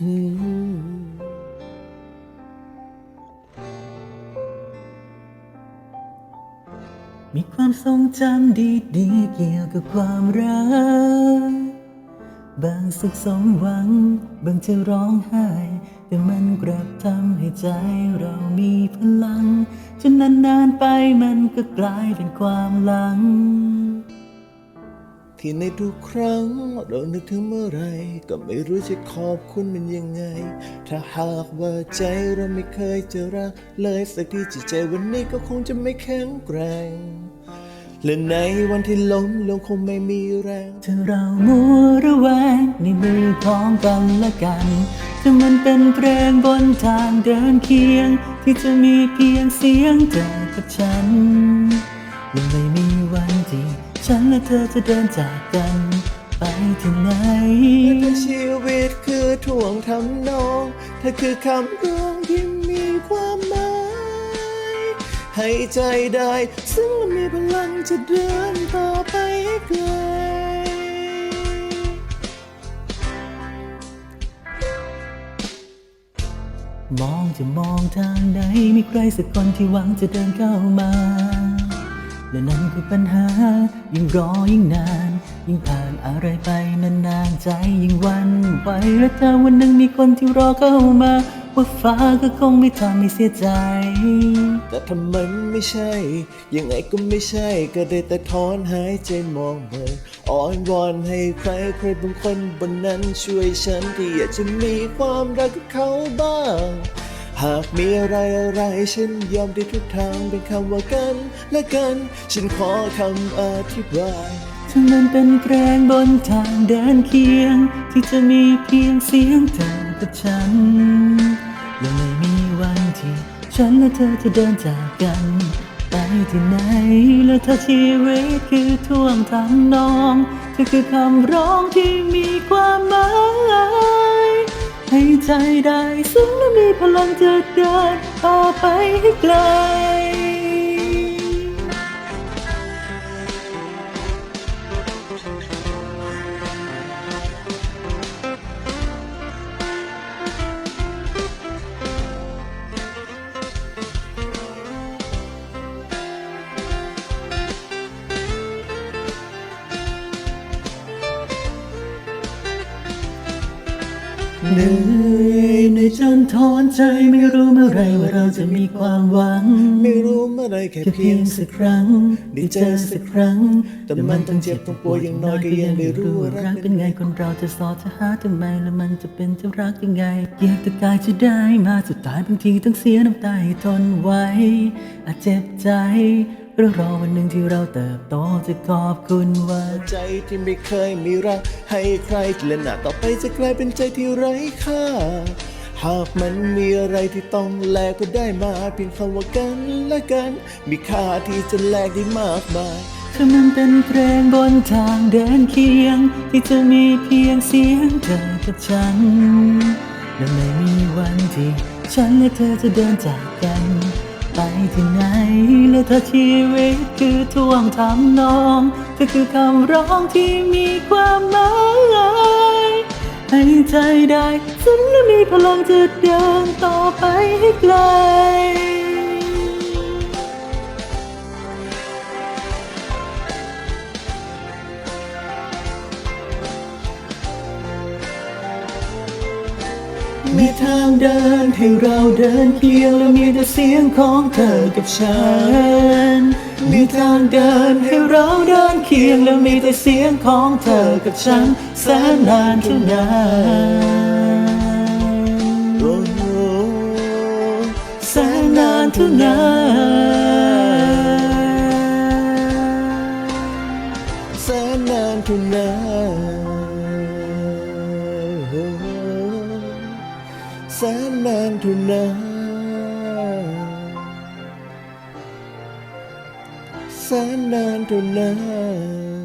มีความทรงจำดีๆเกี่ยวกับความรัก บางสุขสมหวัง บางจะร้องไห้ แต่มันกลับทำให้ใจเรามีพลัง จนนานๆไปมันก็กลายเป็นความหลัง ที่ในทุกครั้งเรานึกถึงเมื่อไร ก็ไม่รู้จะขอบคุณมันยังไง ถ้าหากว่าใจเราไม่เคยจะรัก เลยสักทีจิตใจวันนี้ก็คงจะไม่แข็งแกร่งและในวันที่ล้มลงคงไม่มีแรงถ้าเรามัวระแวงในมือของกันและกันถ้ามันเป็นเพลงบนทางเดินเคียง ที่จะมีเพียงเสียงเธอกับฉันยังไม่มี ฉันและเธอจะเดินจากกัน ไปที่ไหนแต่ชีวิตคือถ่วงทำนองเธอคือคำร้องที่มีความหมายให้ใจได้ ซึ่งมีพลังจะเดินต่อไปไกลมองจะมองทางใดมีใครสักคนที่หวังจะเดินเข้ามา และนั่นคือปัญหา ยิ่งรอยิ่งนาน ยิ่งผ่านอะไรไปนานๆใจยิ่งวันไหวและถ้าวันหนึ่งมีคนที่รอเข้ามา ว่าฟ้าก็คงไม่ทำให้เสียใจ แต่ถ้ามันไม่ใช่ ยังไงก็ไม่ใช่ก็ได้แต่ถอนหายใจมองเบออ้อนวอนให้ใครใครบางคนบนนั้นช่วยฉันที่อยากจะมีความรักกับเขาบ้าง หากมีอะไรอะไรฉันยอมได้ทุกทางเป็นคำว่ากันและกัน ฉันขอคำอธิบายถ้ามันเป็นแรงบนทางเดินเคียง ที่จะมีเพียงเสียงเธอกับฉันยังไม่มีวันที่ฉันและเธอจะเดินจากกัน ไปที่ไหน และถ้าชีวิตคือท่วงทำนองเธอคือคำร้องที่มีความหมาย ให้ใจได้ซึ้งและมีพลังจะเดินต่อไปให้ไกล เหนื่อยในจนทอนใจไม่รู้เมื่อไรว่าเราจะมีความหวัง ไม่รู้เมื่อไรแค่แค่เพีเพียยงงสัสักกคครั้รั้งงได้เจอสักครั้ง แต่มันต้องเจ็บต้องปวดอย่างน้อยก็ยังได้รู้ว่ารักเป็นไงคนเราจะสอดจะหาทำไมแล้วมันจะเป็นจะรักยังไงเกียรติกายจะได้มาสุดท้ายบางทีต้องเสียน้ำตาให้ทนไว้อาจเจ็บใจ เรื่องรอวันหนึ่งที่เราเติบโตจะขอบคุณว่าใจที่ไม่เคยมีรักให้ใครและหน้าต่อไปจะกลายเป็นใจที่ไร้ค่า หากมันมีอะไรที่ต้องแลกก็ได้มาเพียงคำว่ากันและกัน มีค่าที่จะแลกได้มากมายถ้ามันเป็นเพลงบนทางเดินเคียง ที่จะมีเพียงเสียงเธอกับฉันและไม่มีวันที่ฉันและเธอจะเดินจากกันไป ที่ไหน และถ้าชีวิตคือท่วงทำนองเธอคือคำร้องที่มีความหมายให้ใจได้ ฉันและมีพลังจะเดินต่อไปให้ไกล มีทางเดินให้เราเดินเพียงและมีแต่เสียงของเธอกับฉัน มีทางเดินให้เราเดินเคียงและมีแต่เสียงของเธอกับฉันแสนนานเท่านานโอ้โหแสนนานเท่านานแสนนานเท่านาน แสนนานเท่านั้นแสนนานเท่านั้น